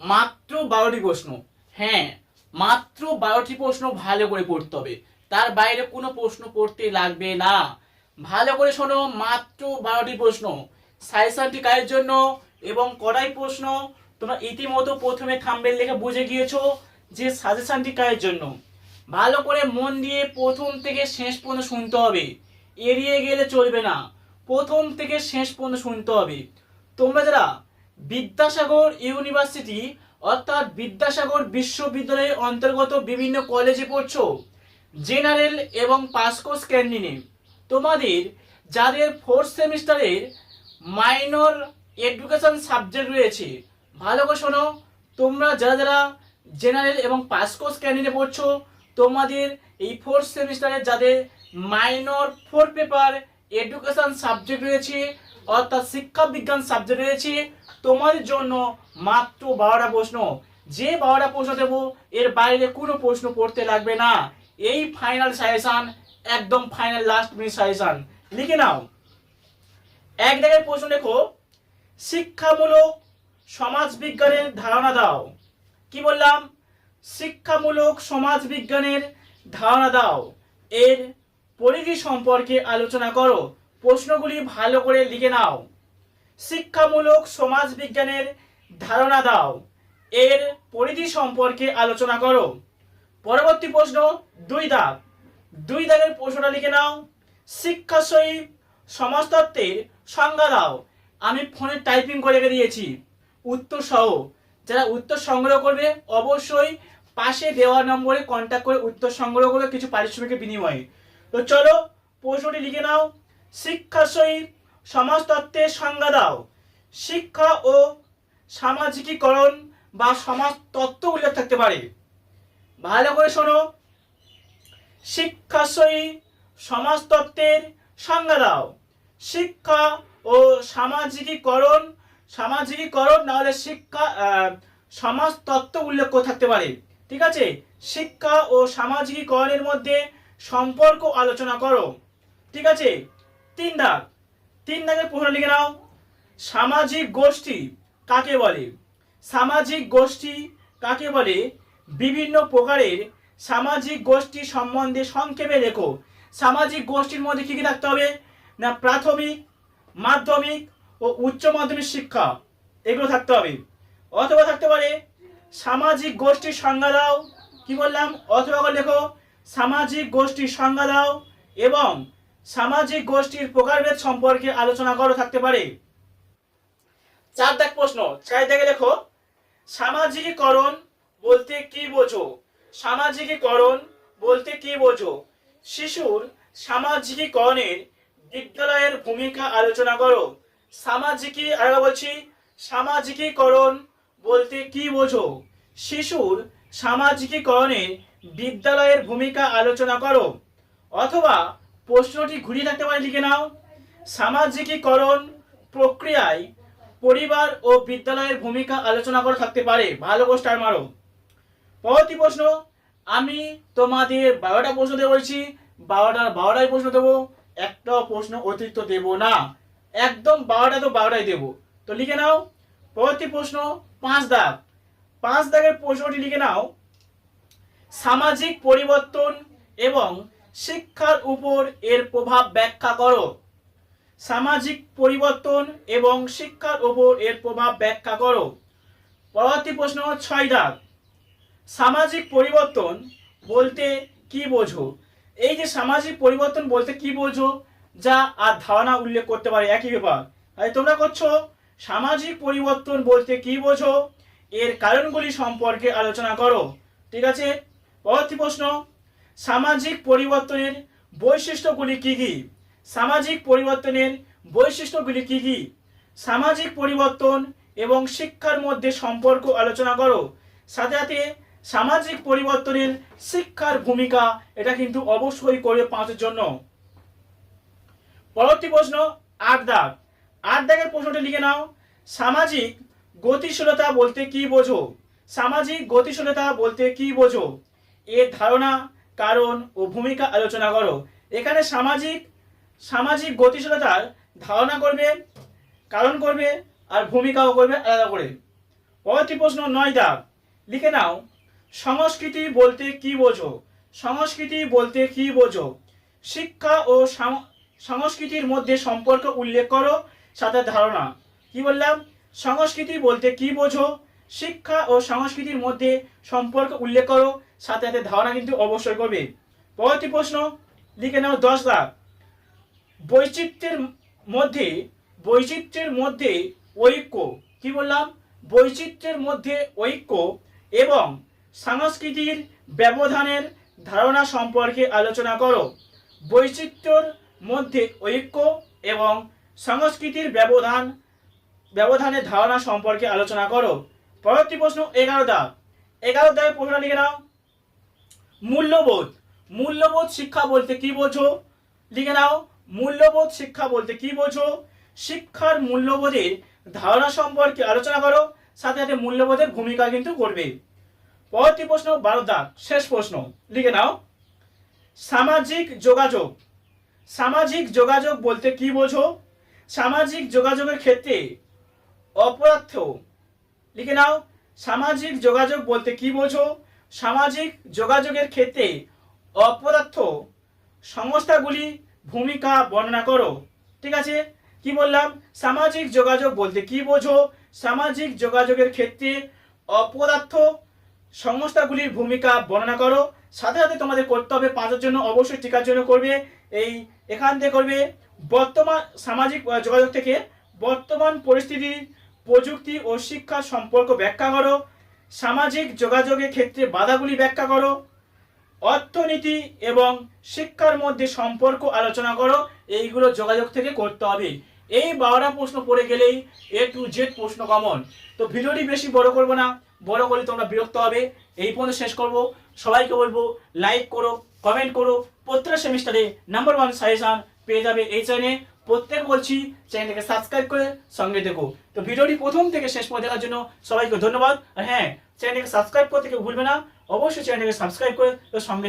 মাত্র বারোটি প্রশ্ন। হ্যাঁ মাত্র বারোটি প্রশ্ন ভালো করে পড়তে হবে। তার বাইরে কোনো প্রশ্ন পড়তে লাগবে না। ভালো করে শোনো, মাত্র বারোটি প্রশ্ন। সাইসানটি কাজের জন্য? এবং কড়াই প্রশ্ন? তোমরা ইতিমধ্যে প্রথমে থাম্বেল দেখে বুঝে গিয়েছো যে সাজেশনটি কাজের জন্য। ভালো করে মন দিয়ে প্রথম থেকে শেষ পর্যন্ত শুনতে হবে। এড়িয়ে গেলে চলবে না। প্রথম থেকে শেষ পর্যন্ত শুনতে হবে। তোমরা যারা বিদ্যাসাগর ইউনিভার্সিটি অর্থাৎ বিদ্যাসাগর বিশ্ববিদ্যালয়ের অন্তর্গত বিভিন্ন কলেজে পড়ছো। জেনারেল এবং পাসকোর্স ক্যান্ডিনে তোমাদের, যাদের ফোর্থ সেমিস্টারের মাইনর এডুকেশন সাবজেক্ট রয়েছে, ভালো করে শোনো। তোমরা যারা যারা জেনারেল এবং পাসকোর্স ক্যান্ডিনে পড়ছো, তোমাদের এই ফোর্থ সেমিস্টারে যাদের minor four paper education subject রয়েছে, অর্থাৎ শিক্ষা বিজ্ঞান সাবজেক্ট রয়েছে তোমাদের জন্য মাত্র বারোটা প্রশ্ন। যে বারোটা প্রশ্ন দেবো, এর বাইরে কোনো প্রশ্ন পড়তে লাগবে না। এই ফাইনাল সাজেশন একদম ফাইনাল লাস্ট মিনিট সাজেশন লিখে নাও। এক জায়গায় প্রশ্ন লেখো, শিক্ষামূলক সমাজ বিজ্ঞানের ধারণা দাও। কি বললাম? শিক্ষামূলক সমাজ বিজ্ঞানের ধারণা দাও। এর পরিধি সম্পর্কে আলোচনা করো। প্রশ্নগুলি ভালো করে লিখে নাও। শিক্ষামূলক সমাজ বিজ্ঞানের ধারণা দাও। এর পরিধি সম্পর্কে আলোচনা করো। পরবর্তী প্রশ্ন, দুই দাগ। দুই দাগের প্রশ্নটা লিখে নাও। শিক্ষা সহিত সমাজতত্ত্বের সংজ্ঞা দাও। আমি ফোনে টাইপিং করে রেখে দিয়েছি। উত্তর সহ। যারা উত্তর সংগ্রহ করবে, অবশ্যই পাশে দেওয়া নম্বরে কন্ট্যাক্ট করে উত্তর সংগ্রহ করবে, কিছু পারিশ্রমিকের বিনিময়ে। তো চলো প্রশ্নটি লিখে নাও। শিক্ষা সহিত সমাজতত্ত্বের সংজ্ঞা দাও। শিক্ষা ও সামাজিকীকরণ বা সমাজ তত্ত্ব উল্লেখ থাকতে পারে। ভালো করে শোনো। শিক্ষা সহিত সমাজতত্ত্বের সংজ্ঞা দাও। শিক্ষা ও সামাজিকীকরণ সামাজিকীকরণ না হলে শিক্ষা সমাজতত্ত্ব উল্লেখ থাকতে পারে। ঠিক আছে? শিক্ষা ও সামাজিকীকরণের মধ্যে সম্পর্ক আলোচনা করো। ঠিক আছে? তিন দাগ। তিন দাগের প্রশ্ন লিখে নাও। সামাজিক গোষ্ঠী কাকে বলে? সামাজিক গোষ্ঠী কাকে বলে? বিভিন্ন প্রকারের সামাজিক গোষ্ঠী সম্বন্ধে সংক্ষেপে লেখো। সামাজিক গোষ্ঠীর মধ্যে কি কি থাকতে হবে? না, প্রাথমিক, মাধ্যমিক ও উচ্চ মাধ্যমিক শিক্ষা, এগুলো থাকতে হবে। অথবা থাকতে পারে, সামাজিক গোষ্ঠীর সংজ্ঞা দাও, কি বললাম? অথবা লেখো, সামাজিক গোষ্ঠীর সংজ্ঞা দাও এবং সামাজিক গোষ্ঠীর প্রকারভেদ সম্পর্কে আলোচনা করো থাকতে পারে। চার দাগ প্রশ্ন চার দাগে লেখো সামাজিকীকরণ বলতে কি বোঝো? সামাজিকীকরণ বলতে কি বোঝো? শিশুর সামাজিকীকরণের বিদ্যালয়ের ভূমিকা আলোচনা করো। সামাজিকী বলছি, সামাজিকীকরণ বলতে কি বোঝো? শিশুর সামাজিকীকরণের বিদ্যালয়ের ভূমিকা আলোচনা করো। অথবা প্রশ্নটি ঘুরিয়ে থাকতে পারে লিখে নাও। সামাজিকীকরণ প্রক্রিয়ায় পরিবার ও বিদ্যালয়ের ভূমিকা আলোচনা করে থাকতে পারে। ভালো করে স্টার মারো। পরবর্তী প্রশ্ন, আমি তোমাদের বারোটা প্রশ্ন দেবো বলছি বারোটার বারোটাই প্রশ্ন দেবো, একটা প্রশ্ন অতিরিক্ত দেবো না। একদম বারোটা তো বারোটাই দেবো। তো লিখে নাও। পরবর্তী প্রশ্ন, পাঁচ দাগ। পাঁচ দাগের প্রশ্নটি লিখে নাও। সামাজিক পরিবর্তন এবং শিক্ষার উপর এর প্রভাব ব্যাখ্যা করো। সামাজিক পরিবর্তন এবং শিক্ষার উপর এর প্রভাব ব্যাখ্যা করো। পরবর্তী প্রশ্ন ছয় দাগ। সামাজিক পরিবর্তন বলতে কি বোঝো? এই যে সামাজিক পরিবর্তন বলতে কি বোঝো? যা আর ধারণা উল্লেখ করতে পারে, একই ব্যাপার। তাই তোমরা করছ, সামাজিক পরিবর্তন বলতে কি বোঝো? এর কারণগুলি সম্পর্কে আলোচনা করো। ঠিক আছে? পরবর্তী প্রশ্ন। সামাজিক পরিবর্তনের বৈশিষ্ট্যগুলি কি কি? সামাজিক পরিবর্তনের বৈশিষ্ট্যগুলি কি কি? সামাজিক পরিবর্তন এবং শিক্ষার মধ্যে সম্পর্ক আলোচনা করো। সাথে সাথে সামাজিক পরিবর্তনের শিক্ষার ভূমিকা এটা কিন্তু অবশ্যই করে পাঁচের জন্য। পরবর্তী প্রশ্ন, আট দাগ। আট দাগের প্রশ্নটি লিখে নাও। সামাজিক গতিশীলতা বলতে কি বোঝো? সামাজিক গতিশীলতা বলতে কি বোঝো? এর ধারণা কারণ ও ভূমিকা আলোচনা করো। এখানে সামাজিক সামাজিক গতিশীলতার ধারণা করবে, কারণ করবে, আর ভূমিকাও করবে আলাদা করে। পরবর্তী প্রশ্ন নয় দাগ লিখে নাও, সংস্কৃতি বলতে কি বোঝো? সংস্কৃতি বলতে কি বোঝো? শিক্ষা ও সংস্কৃতির মধ্যে সম্পর্ক উল্লেখ করো, সাথে ধারণা। কি বললাম? সংস্কৃতি বলতে কি বোঝো? শিক্ষা ও সংস্কৃতির মধ্যে সম্পর্ক উল্লেখ করো, সাথে সাথে ধারণা কিন্তু অবশ্যই করবে। পরবর্তী প্রশ্ন, লিখে নাও দশ লাখ। বৈচিত্র্যের মধ্যে বৈচিত্র্যের মধ্যে ঐক্য, কি বললাম? বৈচিত্র্যের মধ্যে ঐক্য এবং সংস্কৃতির ব্যবধানের ধারণা সম্পর্কে আলোচনা করো। বৈচিত্র্যর মধ্যে ঐক্য এবং সংস্কৃতির ব্যবধান, ব্যবধানের ধারণা সম্পর্কে আলোচনা করো। পরবর্তী প্রশ্ন, এগারো দাগ। এগারো দাগে প্রশ্ন লিখে নাও। মূল্যবোধ। মূল্যবোধ শিক্ষা বলতে কি বোঝো? লিখে নাও। মূল্যবোধ শিক্ষা বলতে কি বোঝো? শিক্ষার মূল্যবোধের ধারণা সম্পর্কে আলোচনা করো। সাথে সাথে মূল্যবোধের ভূমিকা কিন্তু করবে। পরবর্তী প্রশ্ন, বারো দাগ। শেষ প্রশ্ন। লিখে নাও। সামাজিক যোগাযোগ। সামাজিক যোগাযোগ বলতে কি বোঝো? সামাজিক যোগাযোগের ক্ষেত্রে অপরার্থ লিখে নাও, সামাজিক যোগাযোগ বলতে কি বোঝো? সামাজিক যোগাযোগের ক্ষেত্রে অপদার্থ সংস্থাগুলি ভূমিকা বর্ণনা করো। ঠিক আছে? কি বললাম? সামাজিক যোগাযোগ বলতে কি বোঝো? সামাজিক যোগাযোগের ক্ষেত্রে অপদার্থ সংস্থাগুলির ভূমিকা বর্ণনা করো। সাথে সাথে তোমাদের করতে হবে পাঁচের জন্য, অবশ্যই টিকার জন্য করবে। এই এখান থেকে করবে। বর্তমান সামাজিক যোগাযোগ থেকে বর্তমান পরিস্থিতি প্রযুক্তি ও শিক্ষার সম্পর্ক ব্যাখ্যা করো। সামাজিক যোগাযোগের ক্ষেত্রে বাধাগুলি ব্যাখ্যা করো। অর্থনীতি এবং শিক্ষার মধ্যে সম্পর্ক আলোচনা করো। এইগুলো যোগাযোগ থেকে করতে হবে। এই বারোটা প্রশ্ন পড়ে গেলেই এ টু জেড প্রশ্ন কমন তো ভিডিওটি বেশি বড় করব না। বড় করলে তোমরা বিরক্ত হবে। এই পর্যন্ত শেষ করব। সবাইকে বলব লাইক করো কমেন্ট করো। প্রত্যেকটা সেমিস্টারে নাম্বার ওয়ান সাজেশন পেয়ে যাবে এই চ্যানেলে প্রত্যেক বলছি চ্যানেলটাকে সাবস্ক্রাইব করে সঙ্গে দেখো তো ভিডিওটি প্রথম থেকে শেষ পর্যন্ত দেখার জন্য সবাইকে ধন্যবাদ। আর হ্যাঁ চ্যানেলটাকে সাবস্ক্রাইব করতে কেউ ভুলবে না। অবশ্যই চ্যানেলটাকে সাবস্ক্রাইব করে সঙ্গে